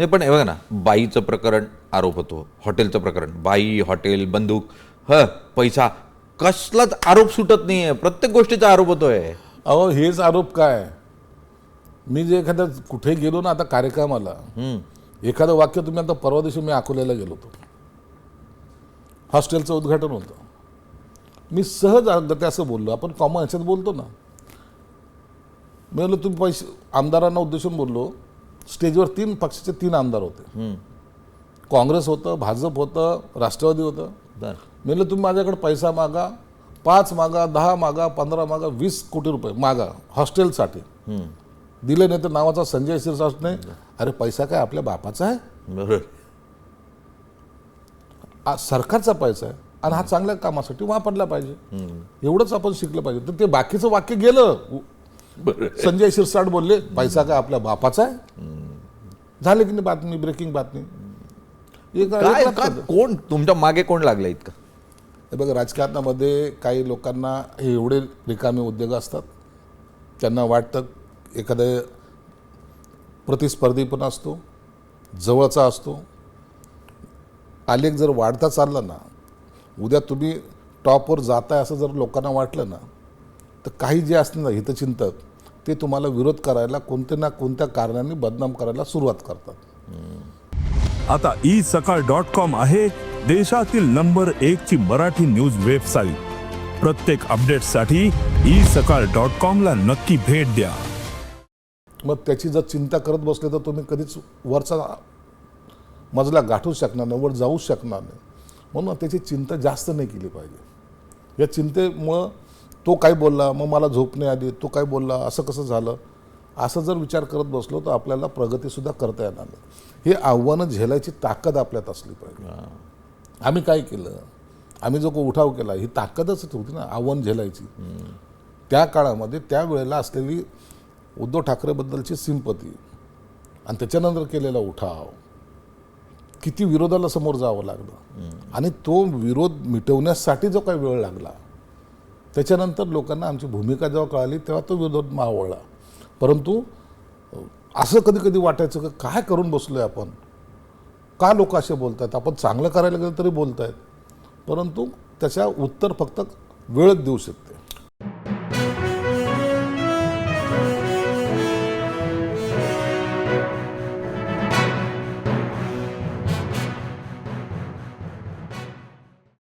नाही पण हे बघा ना बाईचं प्रकरण आरोप होतो हॉटेलचं प्रकरण. बाई हॉटेल बंदूक ह पैसा कसलाच आरोप सुटत नाहीये. प्रत्येक गोष्टीचा आरोप होतोय. अहो हेच आरोप काय? मी जे एखाद्या कुठे गेलो ना आता कार्यक्रमाला एखादं वाक्य तुम्ही आता परवा दिवशी मी अकोल्याला गेलो होतो. हॉस्टेलचं उद्घाटन होतं. मी सहज अगदी असं बोललो आपण कॉमन ह्याच्यात बोलतो ना. मी म्हणलं तुम्ही पैसे आमदारांना उद्देशून बोललो स्टेजवर तीन पक्षाचे तीन आमदार होते. काँग्रेस होतं भाजप होतं राष्ट्रवादी होतं. मी म्हणलं तुम्ही माझ्याकडे पैसा मागा पाच मागा दहा मागा पंधरा मागा वीस कोटी रुपये मागा हॉस्टेलसाठी. दिले नाही तर नावाचा संजय शिरसाटने अरे पैसा काय आपल्या बापाचा आहे? बरोबर. सरकारचा पैसा आहे आणि हा चांगल्या कामासाठी वापरला पाहिजे. एवढंच आपण शिकलं पाहिजे. तर ते बाकीचं वाक्य गेलं. संजय शिरसाट बोलले पैसा काय आपल्या बापाचा आहे? झाले की नाही बातमी ब्रेकिंग बातमी? एक- काय का कोण तुमच्या मागे कोण लागलं इतकं? हे बघा राजकारणामध्ये काही लोकांना हे एवढे रिकामे उद्योग असतात. त्यांना वाटतं एखादं प्रतिस्पर्धी पण असतो जवळचा असतो. आलेख जर वाढता चालला ना उद्या तुम्ही टॉपवर जाताय असं जर लोकांना वाटलं ना तर काही जे असतील ना हितचिंतक ते तुम्हाला विरोध करायला कोणत्या ना कोणत्या कारणाने बदनाम करायला सुरुवात करतात. आता ई सकाळ डॉट कॉम आहे देशातील नंबर एक ची मराठी न्यूज वेबसाईट. प्रत्येक अपडेटसाठी ई सकाळ डॉट कॉम ला नक्की भेट द्या. मग त्याची जर चिंता करत बसले तर तुम्ही कधीच वरचा मजला गाठूच शकणार नाही वर जाऊच शकणार नाही. म्हणून त्याची चिंता जास्त नाही केली पाहिजे. या चिंतेमुळं तो काय बोलला? मग मला झोप नाही आली. तो काय बोलला? असं कसं झालं? असं जर विचार करत बसलो तर आपल्याला प्रगतीसुद्धा करता येणार नाही. हे आव्हानं झेलायची ताकद आपल्यात असली पाहिजे. आम्ही काय केलं? आम्ही जो को उठाव केला ही ताकदच होती ना आव्हान झेलायची. त्या काळामध्ये त्या वेळेला असलेली उद्धव ठाकरेबद्दलची सिंपती आणि त्याच्यानंतर केलेला उठाव किती विरोधाला समोर जावं लागलं. आणि तो विरोध मिटवण्यासाठी जो काही वेळ लागला त्याच्यानंतर लोकांना आमची भूमिका जेव्हा कळाली तेव्हा तो विरोध मावळला. परंतु असं कधी कधी वाटायचं की काय करून बसलो आहे आपण? का लोक असे बोलत आहेत आपण चांगलं करायला गेलं तरी बोलत आहेत परंतु त्याच्या उत्तर फक्त वेळच देऊ शकते.